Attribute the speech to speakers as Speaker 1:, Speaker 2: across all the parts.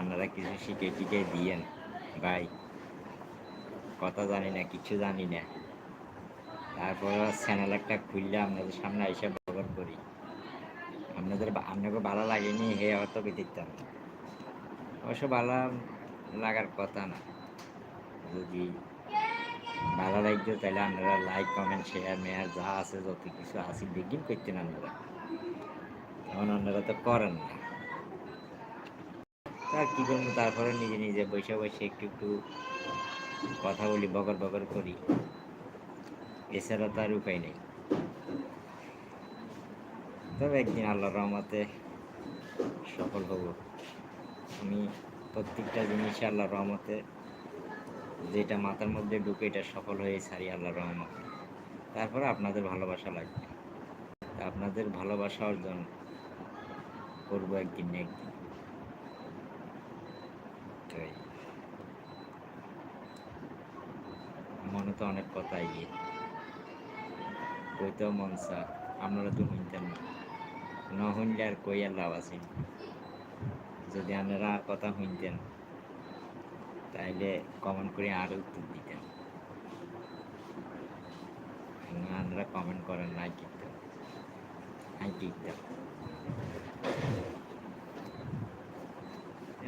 Speaker 1: আপনারা কিছু শিখে টিকে দিয়েন, ভাই। কথা জানি না, কিছু জানি না। তারপর চ্যানেল একটা খুললে আপনাদের সামনে এসে ব্যবহার করি। আপনাদের আপনাকে ভালো লাগেনি হে হয়তো দিতাম অবশ্য ভালো লাগার কথা না। যদি ভালো লাগতো তাহলে আপনারা লাইক কমেন্ট শেয়ার মেয়ার যা আছে, যত কিছু আছে বিগিন করতেন আপনারা। এখন আপনারা তো করেন না। তার কি করব তারপরে নিজে নিজে বসে বসে একটু একটু কথা বলি, বকর বকর করি। এছাড়া তার উপায় নেই। তবে একদিন আল্লাহ রহমতে সফল হব। আমি প্রত্যেকটা জিনিসে আল্লাহ রহমতে যেটা মাথার মধ্যে ঢুকে এটা সফল হয়ে ছাড়ি আল্লাহ রহমতে। তারপরে আপনাদের ভালোবাসা লাগবে। আপনাদের ভালোবাসা অর্জন করব একদিন না একদিন। তো মনে তো অনেক কথাই গিয়ে কইতেও মন চা আপনারা তো শুনতেন না। না শুনলে আর কই আর লাভ আছে? যদি আপনারা কথা শুনতেন তাইলে কমেন্ট করে আরও উত্তর দিতেন। আপনারা কমেন্ট করেন না কিন্তু টিকতাম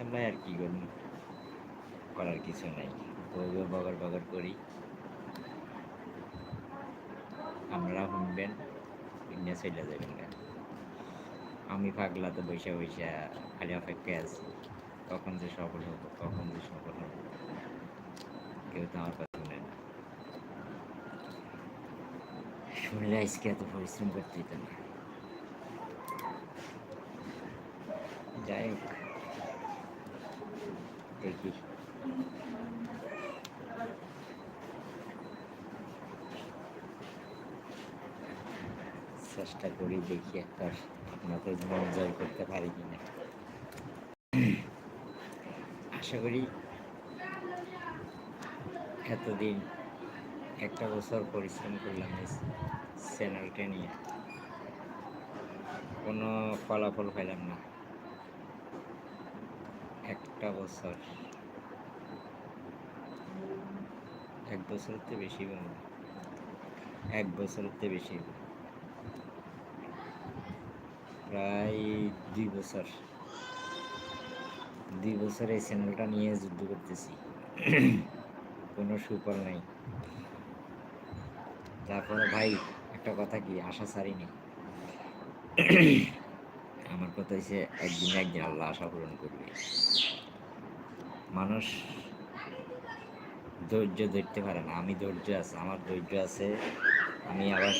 Speaker 1: আমরা আর কি করব? করার কিছু নাই। বইবে বগর বগর করি। আপনারা শুনবেন শুনে চলে যাবেন গা। আমি পাগলা তো বৈশা বৈশা খালি অপেক্ষায় আছি। কখন যে সফল হব, কখন যে সফল হব, কেউ তো আমার কথা শুনে না। শুনলে আজকে এত পরিশ্রম করতে হতো না। যাই হোক, দেখি। চেষ্টা করি দেখি একটা আপনাদের মন জয় করতে পারি কিনা। আশা করি এতদিন একটা বছর পরিশ্রম করলাম এই চ্যানেলটা নিয়ে। কোনো ফলাফল পেলাম না। একটা বছর। এক বছরের তো বেশি মনে এক বছরের তো বেশি প্রায় দুই বছর। দুই বছর এই চ্যানেলটা নিয়ে যুদ্ধ করতেছি। কোনো সুফল নেই। তারপরে ভাই, একটা কথা কি, আশা ছাড়িনি। আমার কথা হচ্ছে একদিন একদিন আল্লাহ আশা পূরণ করবে। মানুষ ধৈর্য ধরতে পারে না। আমি ধৈর্য আছে, আমার ধৈর্য আছে। আমি আবার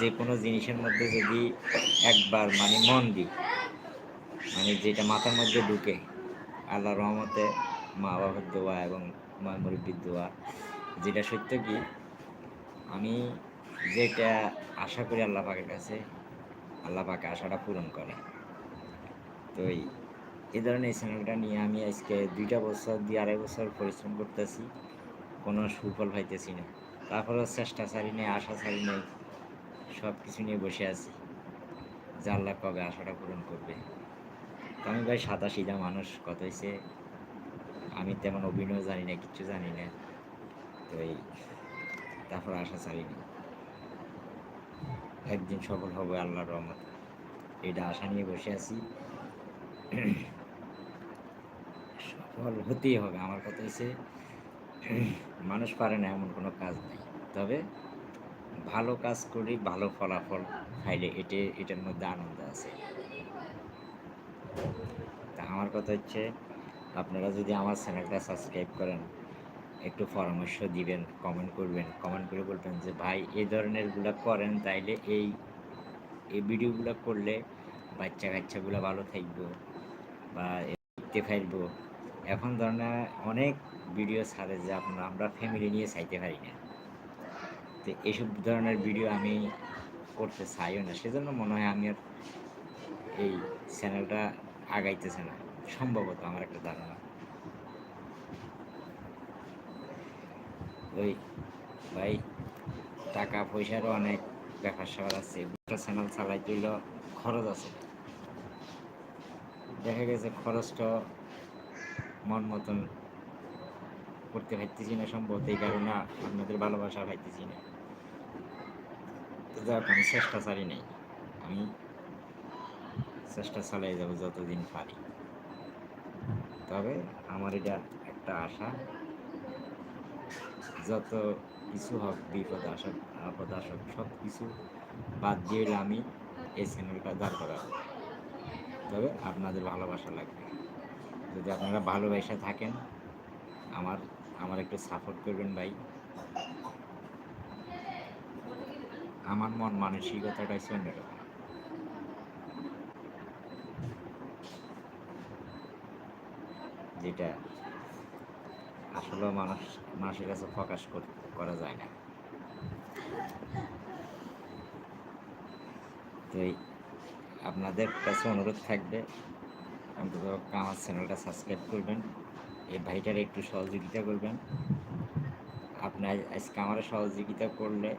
Speaker 1: যে কোনো জিনিসের মধ্যে যদি একবার মানে মন দিই মানে যেটা মাথার মধ্যে ঢুকে আল্লাহ রহমতে মা বাবার দোয়া এবং মা মুরব্বীর দোয়া, যেটা সত্য কি, আমি যেটা আশা করি আল্লাহ পাকের কাছে, আল্লাহ পাকে আশাটা পূরণ করে। তো এই এই ধরনের চ্যানেলটা নিয়ে আমি আজকে দুইটা বছর দুই আড়াই বছর পরিশ্রম করতেছি। কোনো সুফল পাইতেছি না। তারপরেও চেষ্টা ছাড়ি নেই, আশা ছাড়ি নেই সব কিছু নিয়ে বসে আছি। আল্লাহ কবে আশাটা পূরণ করবে। আমি ভাই সাদা সিধা মানুষ, কত হয়েছে আমি তেমন অভিনয় জানি না, কিচ্ছু জানি না। তো এই, তারপর আশা ছাড়ি নেই। একদিন সফল হবে আল্লাহর রহমত। এটা আশা নিয়ে বসে আছি। সফল হতেই হবে, আমার কথা হচ্ছে মানুষ পারে না, এমন কোনো কাজ নেই। তবে ভালো কাজ করি, ভালো ফলাফল খাইলে এটি, এটার মধ্যে আনন্দ আছে। তা আমার কথা হচ্ছে, আপনারা যদি আমার চ্যানেলটা সাবস্ক্রাইব করেন, একটু পরামর্শ দিবেন কমেন্ট করবেন। কমেন্ট করে বলবেন যে, ভাই, এই ধরনেরগুলো করেন, তাইলে এই এই ভিডিওগুলো করলে বাচ্চা কাচ্চাগুলো ভালো থাকব বা দেখতে এখন ধরনের অনেক ভিডিও ছাড়ে যে আপনার আমরা ফ্যামিলি নিয়ে চাইতে পারি না। তো এইসব ধরনের ভিডিও আমি করতে চাইও না। সেজন্য মনে হয় আমি আর এই চ্যানেলটা আগাইতেছে না। সম্ভবত আমার একটা ধারণা। ওই ভাই, টাকা পয়সারও অনেক ব্যাপার স্যাপার আছে। একটা চ্যানেল চালাইতে খরচ আছে। দেখা গেছে খরচটা মন মতন করতে পারতেছি না সম্ভবত, এই কারণে আপনাদের ভালোবাসা পাইতেছি না। তো যাক আমি চেষ্টা ছাড়ি নাই। আমি চেষ্টা চালিয়ে যাব যতদিন পারি। তবে আমার এটা একটা আশা। যত কিছু হোক, বিপদ আসক, আপদ আসক সব কিছু বাদ দিয়ে আমি এই চ্যানেলটা দাঁড় করাবো। তবে আপনাদের ভালোবাসা লাগবে। যদি আপনারা ভালোবাসা থাকেন, আমার আমার একটু সাপোর্ট করবেন ভাই। আমার মন মানসিকতাটা হচ্ছে যেটা আসলে মানুষ, মানুষের কাছে প্রকাশ করা যায় না। তো আপনাদের কাছে অনুরোধ থাকবে অন্তত আমার চ্যানেলটা সাবস্ক্রাইব করবেন। এই ভাইটার একটু সহযোগিতা করবেন। আপনার আজকে আমার সহযোগিতা করলে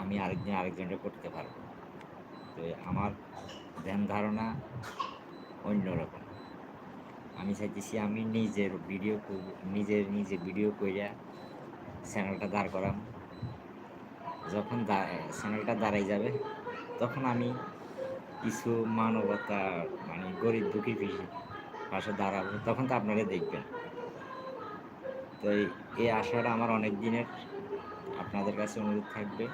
Speaker 1: আমি আরেকদিন আরেকজনটা করতে পারব। তো আমার ধ্যান ধারণা অন্যরকম। আমি চাইতেছি আমি নিজের ভিডিও নিজের নিজে ভিডিও কইরা চ্যানেলটা দাঁড় করাম। যখন চ্যানেলটা দাঁড়াই যাবে, তখন আমি কিছু মানবতা মানে গরিব দুঃখী পাশে দাঁড়াবো, তখন তো আপনারা দেখবেন। তো এই- আশাটা আমার অনেক দিনের আপনাদের কাছে অনুরোধ থাকবে।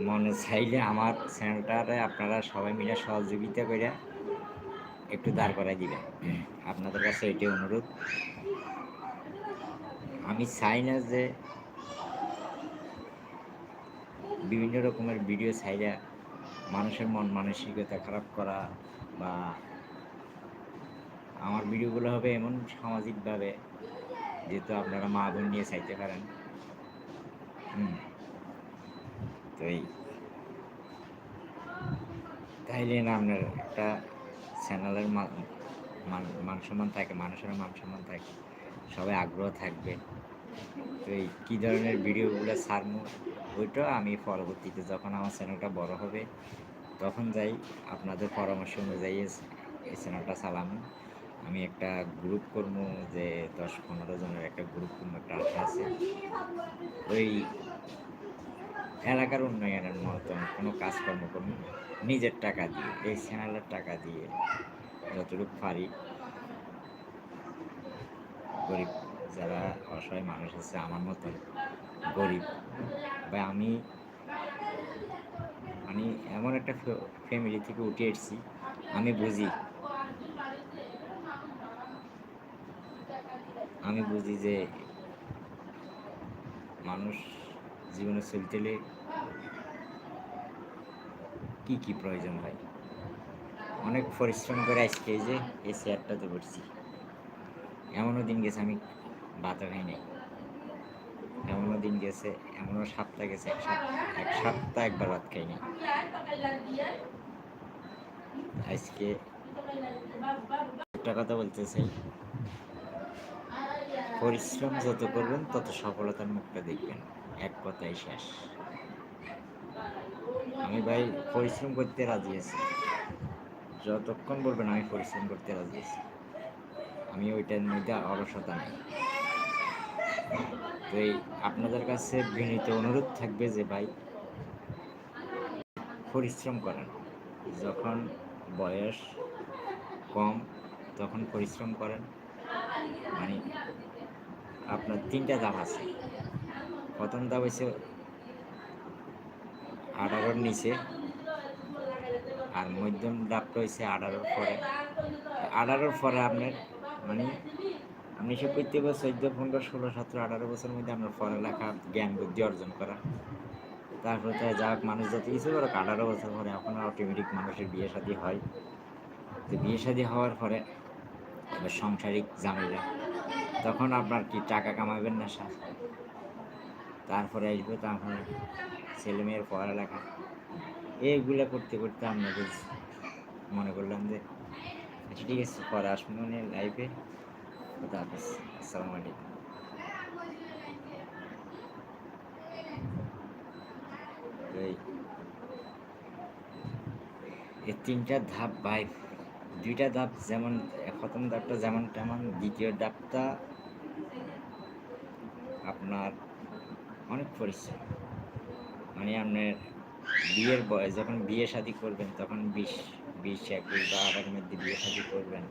Speaker 1: মনে চাইলে আমার চ্যানেলটারে আপনারা সবাই মিলে সহযোগিতা করে একটু দাঁড় করাই দিবেন। আপনাদের কাছে এটাই অনুরোধ। আমি চাই না যে বিভিন্ন রকমের ভিডিও চাইরা মানুষের মন মানসিকতা খারাপ করা বা আমার ভিডিওগুলো হবে এমন সামাজিকভাবে, যেহেতু আপনারা মা বোন নিয়ে চাইতে পারেন। তো এই তাইলে না আপনার একটা চ্যানেলের মান সম্মান থাকে, মানুষের মান সম্মান থাকে, সবাই আগ্রহ থাকবে। তো এই কী ধরনের ভিডিওগুলো ছাড়বো, ওইটা আমি পরবর্তীতে যখন আমার চ্যানেলটা বড় হবে, তখন যাই আপনাদের পরামর্শ অনুযায়ী এই চ্যানেলটা চালাম আমি একটা গ্রুপ করব যে দশ পনেরো জনের একটা গ্রুপ করব একটা আশা আছে। ওই এলাকার উন্নয়নের মতন কোনো কাজকর্ম করব নিজের টাকা দিয়ে, এই চ্যানেলের টাকা দিয়ে যতটুকু পারি গরিব যারা অসহায় মানুষ আছে, আমার মতন গরিব। বা আমি আমি এমন একটা ফ্যামিলি থেকে উঠে এসেছি, আমি বুঝি। আমি বুঝি যে মানুষ জীবনে চলতে হলে কি কি প্রয়োজন হয় অনেক পরিশ্রম করে আজকে যে এই চেয়ারটাতে বসছি। এমনও দিন গেছে, আমি খাই নাই। এমনও দিন গেছে, এমনও সপ্তাহ গেছে, এক সপ্তাহ এক সপ্তাহ একবার ভাত খাই আজকে একটা কথা বলতে চাই পরিশ্রম যত করবেন, তত সফলতার মুখটা দেখবেন। এক কথাই শেষ। আমি ভাই পরিশ্রম করতে রাজি আছি। যতক্ষণ বলবেন আমি পরিশ্রম করতে রাজি আছি। আমি ওইটার মধ্যে অলসতা নেই। তো এই আপনাদের কাছে বিনীত অনুরোধ থাকবে যে ভাই, পরিশ্রম করেন। যখন বয়স কম, তখন পরিশ্রম করেন। মানে আপনার তিনটা ধাপ আছে। প্রথম ধাপ হচ্ছে আঠারোর নিচে, আর মধ্যম ধাপটা হয়েছে আঠারোর পরে। আঠারোর পরে আপনার মানে করতে হবে চোদ্দ, পনেরো, ষোলো, সতেরো, আঠারো বছরের মধ্যে আপনার পড়ালেখা, জ্ঞান, বুদ্ধি অর্জন করা। তারপরে তো যা মানুষ যত কিছু করো আঠারো বছর পরে এখন অটোমেটিক মানুষের বিয়ে শাদী হয়। তো বিয়ে শাদী হওয়ার পরে এবার সাংসারিক ঝামেলা। তখন আপনার কি টাকা কামাবেন না, স্যার? তারপরে আসবে তারপরে ছেলে মেয়ের পড়ালেখা। এইগুলো করতে করতে আপনাদের মনে করলাম যে, ঠিক আছে পরে আসব লাইফে হাফিজ আসসালামু আলাইকুম। এই তিনটা ধাপ ভাই, দুইটা ধাপ যেমন প্রথম ধাপটা যেমন তেমন, দ্বিতীয় ধাপটা আপনার অনেক পরিশ্রম। মানে আপনার বিয়ের বয়স যখন বিয়ে শাদী করবেন, তখন বিশ বিশ, একুশ বা আঠারোর মধ্যে বিয়ে শাদী করবেন।